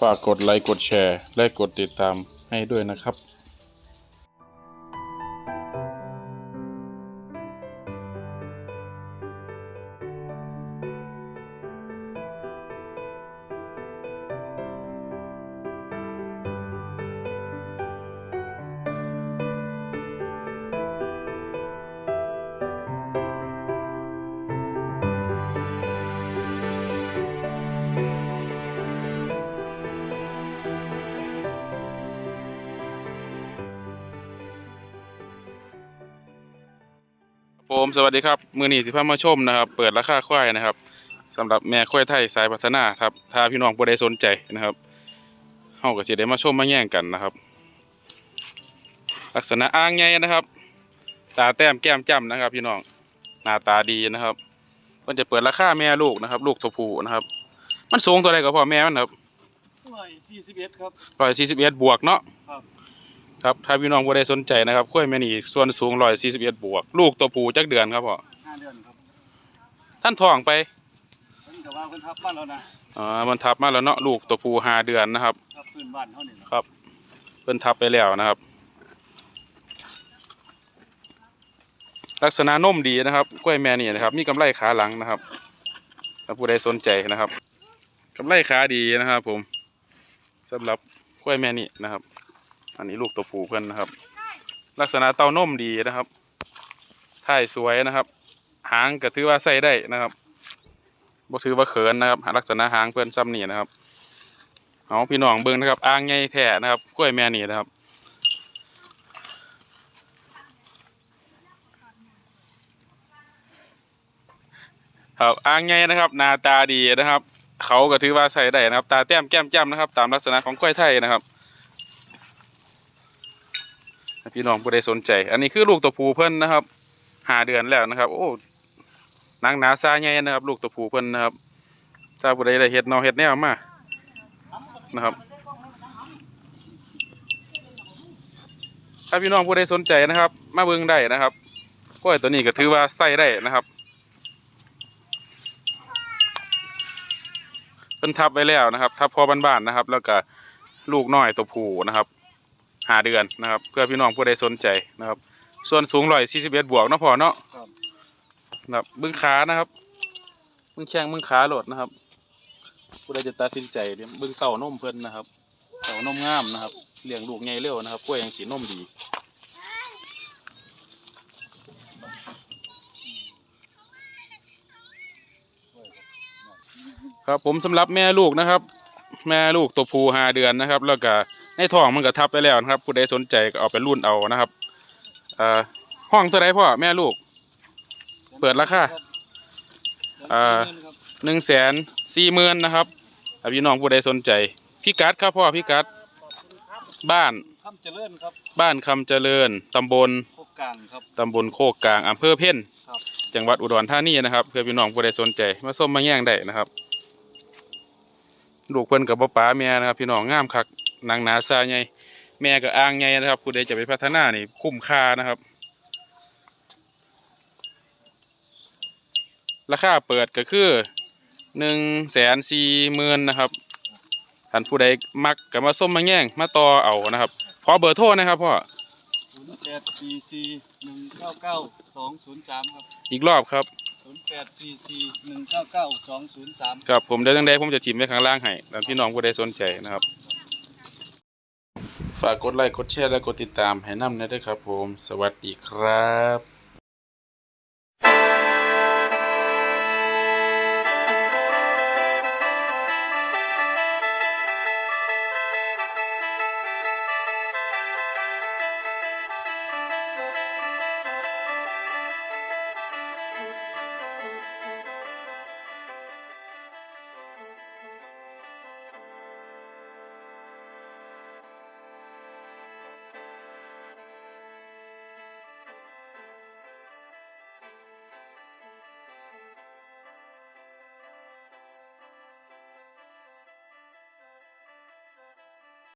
ฝากกดไลค์กดแชร์ และกดติดตามให้ด้วยนะครับ ผมสวัสดีครับ มือนีสิพามาชมนะครับ เปิดราคาควายนะครับสำหรับแม่ควายไทยสายพัฒนาครับถ้าพี่น้องผู้ใดสนใจนะครับเฮาก็สิได้มาชมมาแย่งกันนะครับ ลักษณะอ่างใหญ่นะครับ ตาแต้มแก้มจ้ำนะครับ พี่น้องหน้าตาดีนะครับเพิ่นจะเปิดราคาแม่ลูกนะครับ ลูกตัวผู้นะครับ มันสูงตัวใดก็พอแม่มันครับร้อยสี่สิบเอ็ดครับร้อยสี่สิบเอ็ดบวกเนาะครับ ครับถ้าพี่น้องผู้ใดสนใจนะครับควายแม่นี่ส่วนสูงร้อยสี่สิบเอ็ดบวก ลูกตัวผู้จักเดือนครับพ่อห้าเดือนครับท่านท้องไปเพิ่นก็ว่าเพิ่นทับบ้านแล้วนะอ่ามันทับมาแล้วเนาะลูกตัวผู้ห้าเดือนนะครับ ทับพื้นบ้านเท่านี้ครับเพิ่นทับไปแล้วนะครับ ลักษณะนมดีนะครับกล้วยแม่นี่นะครับ มีกำไลขาหลังนะครับถ้าผู้ใดสนใจนะครับกำไลขาดีนะครับ ผมสำหรับกล้วยแม่นี่นะครับ อันนี้ลูกตัวผู้เพิ่อนนะครับ ลักษณะเต้านมดีนะครับท่ายสวยนะครับ หางก็ถือว่าใส่ได้นะครับบ่ถือว่าเขินนะครับ ลักษณะหางเพิ่อนซ้ำนี่นะครับเอาพี่น้องเบิ่งนะครับอ่างใหญ่แท้นะครับกล้วยแม่นี่นะครับครับอ่างใหญ่นะครับหน้าตาดีนะครับ เขาก็ถือว่าใส่ได้นะครับ ตาแต้มแก้มจ้ำนะครับ ตามลักษณะของกล้วยไทยนะครับ พี่น้องผู้ใดสนใจ อันนี้คือลูกตัวผู้เพิ่นนะครับหาเดือนแล้วนะครับ โอ้นางหนาซาใหญ่นะครับ ลูกตัวผู้เพิ่นนะครับซาผู้ใดได้เฮ็ดนอเฮ็ดแนวมานะครับ ถ้าพี่น้องผู้ใดสนใจนะครับ มาเบิ่งได้นะครับกล้วยตัวนี้ก็ถือว่าใส่ได้นะครับเพิ่นทับไว้แล้วนะครับ ทับพอบ้านๆนะครับ แล้วก็ลูกน้อยตัวผู้นะครับ หาเดือนนะครับ เพื่อพี่น้องผู้ใดสนใจนะครับ ส่วนสูงร้อยสี่สิบเอ็ดบวกเนาะพอเนาะครับ นะครับเบิ้งขานะครับเบิ้งแข้งเบิ้งขาโหลดนะครับ ผู้ใดจะตัดสินใจเดี๋ยวเบิ่งเต่านมเพิ่นนะครับเต่านมงามนะครับเลี้ยงลูกใหญ่เร็วนะครับกล้วยยังสีนมดีครับผมสำหรับแม่ลูกนะครับ แม่ลูกตัวผู้ห้าเดือนนะครับ แล้วก็ ในท้องมันก็ทับไปแล้วนะครับ ผู้ใดสนใจก็เอาไปรุ่นเอานะครับอ่าห้องเท่าไรพ่อแม่ลูก เปิดราคาอ่าหนึ่งแสนสี่หมื่นนะครับถ้าพี่น้องผู้ใดสนใจพี่กัดครับพ่อพี่กัดบ้านคำเจริญครับบ้านคำเจริญตำบลโคกกลางครับตำบลโคกกลางอำเภอเพ่นครับจังหวัดอุดรธานีนะครับเพื่อพี่น้องผู้ใดสนใจมาส้มมาแย่งได้นะครับ ลูกเพิ่นกับป้าแม่นะครับ พี่น้องงามคัก นางหนาซาใหญ่แม่กับอ่างใหญ่นะครับผู้ใดจะไปพัฒนานี่คุ้มค่านะครับ ราคาเปิดก็คือหนึ่งแสนสี่หมื่นนะครับท่านผู้ใดมักก็มาส้มมาแย่งมาต่อเอานะครับขอเบอร์โทรนะครับพ่อศูนย์แปดสี่สี่หนึ่งเก้าเก้าสองศูนย์สามครับอีกรอบครับศูนย์แปดสี่สี่หนึ่งเก้าเก้าสองศูนย์สามครับผมได้ตั้งใดผมจะทิมไว้ข้างล่างให้แล้วพี่น้องผู้ใดสนใจนะครับ ฝากกดไลค์กดแชร์และกดติดตามให้นำนะด้วยครับผม สวัสดีครับ